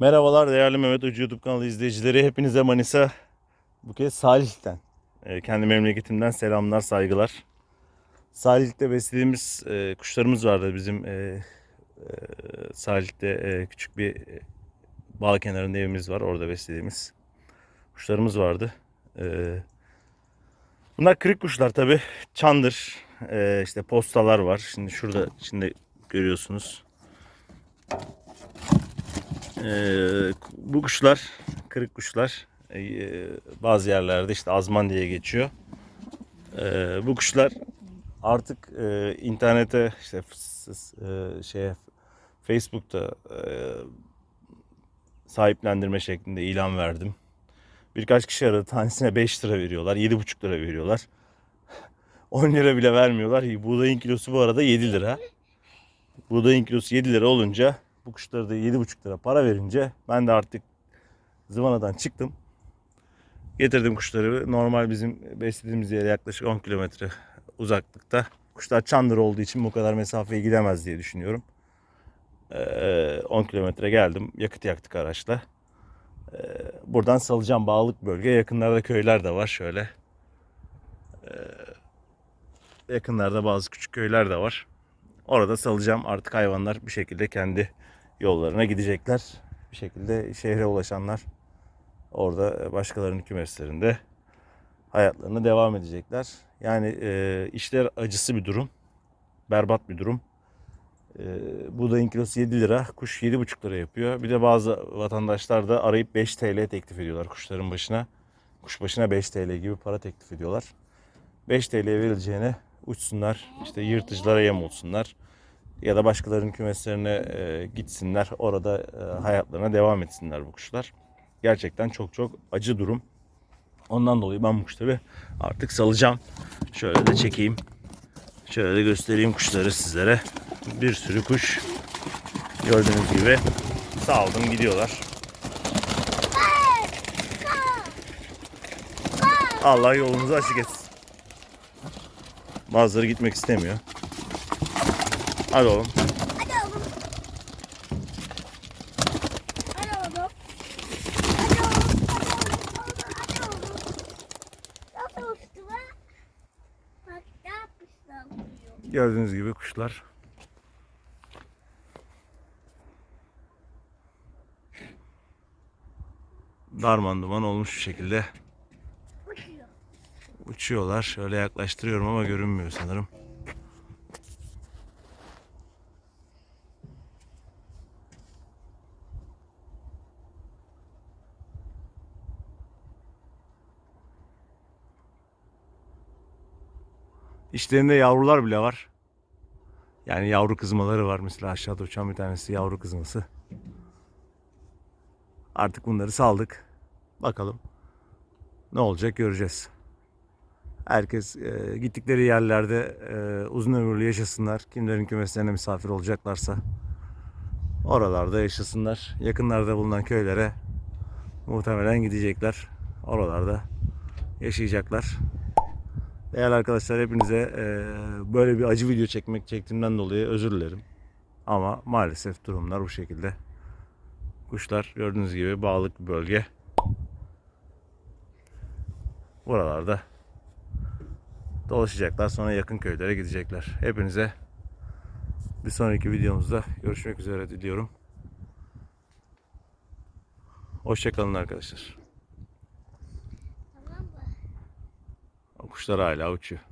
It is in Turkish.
Merhabalar değerli Mehmet Ucu YouTube kanalı izleyicileri. Hepinize Manisa bu kez Salih'ten, e, kendi memleketimden selamlar, saygılar. Salih'te beslediğimiz e, kuşlarımız vardı bizim. E, e, Salih'te e, küçük bir e, bağ kenarında evimiz var. Orada beslediğimiz kuşlarımız vardı. E, bunlar kırık kuşlar tabi. Çandır, e, işte postalar var. Şimdi şurada içinde görüyorsunuz. Ee, bu kuşlar, kırık kuşlar ee, bazı yerlerde işte azman diye geçiyor. Ee, bu kuşlar artık e, internete işte e, şeye Facebook'ta e, sahiplendirme şeklinde ilan verdim. Birkaç kişi aradı. Tanesine 5 lira veriyorlar. 7,5 lira veriyorlar. 10 lira bile vermiyorlar. Buğdayın kilosu bu arada 7 lira. Buğdayın kilosu 7 lira olunca bu kuşları da 7,5 lira para verince ben de artık zıvanadan çıktım. Getirdim kuşları. Normal bizim beslediğimiz yere yaklaşık 10 kilometre uzaklıkta. Kuşlar çandır olduğu için bu kadar mesafeye gidemez diye düşünüyorum. Ee, 10 kilometre geldim. Yakıt yaktık araçla. Ee, buradan salacağım bağlık bölge. Yakınlarda köyler de var şöyle. Ee, yakınlarda bazı küçük köyler de var. Orada salacağım. Artık hayvanlar bir şekilde kendi yollarına gidecekler. Bir şekilde şehre ulaşanlar orada başkalarının kümeslerinde hayatlarına devam edecekler. Yani e, işler acısı bir durum. Berbat bir durum. E, buğdayın kilosu 7 lira, kuş 7,5 lira yapıyor. Bir de bazı vatandaşlar da arayıp 5 TL teklif ediyorlar kuşların başına. Kuş başına 5 TL gibi para teklif ediyorlar. 5 TL verileceğine uçsunlar, işte yırtıcılara yem olsunlar ya da başkalarının kümeslerine e, gitsinler. Orada e, hayatlarına devam etsinler bu kuşlar. Gerçekten çok çok acı durum. Ondan dolayı ben bu kuşları artık salacağım. Şöyle de çekeyim. Şöyle de göstereyim kuşları sizlere. Bir sürü kuş gördüğünüz gibi saldım gidiyorlar. Allah yolunuzu açık etsin. Bazıları gitmek istemiyor. Hadi oğlum. Hadi oğlum. Hadi oğlum. Hadi oğlum. Hadi oğlum. Hadi oğlum. Bak ne yapmışlar. Gördüğünüz gibi kuşlar. Darman duman olmuş bir şekilde Uçuyor. uçuyorlar. Şöyle yaklaştırıyorum ama görünmüyor sanırım. İçlerinde yavrular bile var. Yani yavru kızmaları var. Mesela aşağıda uçan bir tanesi yavru kızması. Artık bunları saldık. Bakalım ne olacak göreceğiz. Herkes e, gittikleri yerlerde e, uzun ömürlü yaşasınlar. Kimlerin kümeslerine misafir olacaklarsa oralarda yaşasınlar. Yakınlarda bulunan köylere muhtemelen gidecekler. Oralarda yaşayacaklar. Değerli arkadaşlar hepinize e, böyle bir acı video çekmek çektiğimden dolayı özür dilerim. Ama maalesef durumlar bu şekilde. Kuşlar gördüğünüz gibi bağlık bir bölge. Buralarda dolaşacaklar sonra yakın köylere gidecekler. Hepinize bir sonraki videomuzda görüşmek üzere diliyorum. Hoşçakalın arkadaşlar. Kuşlar hala uçuyor.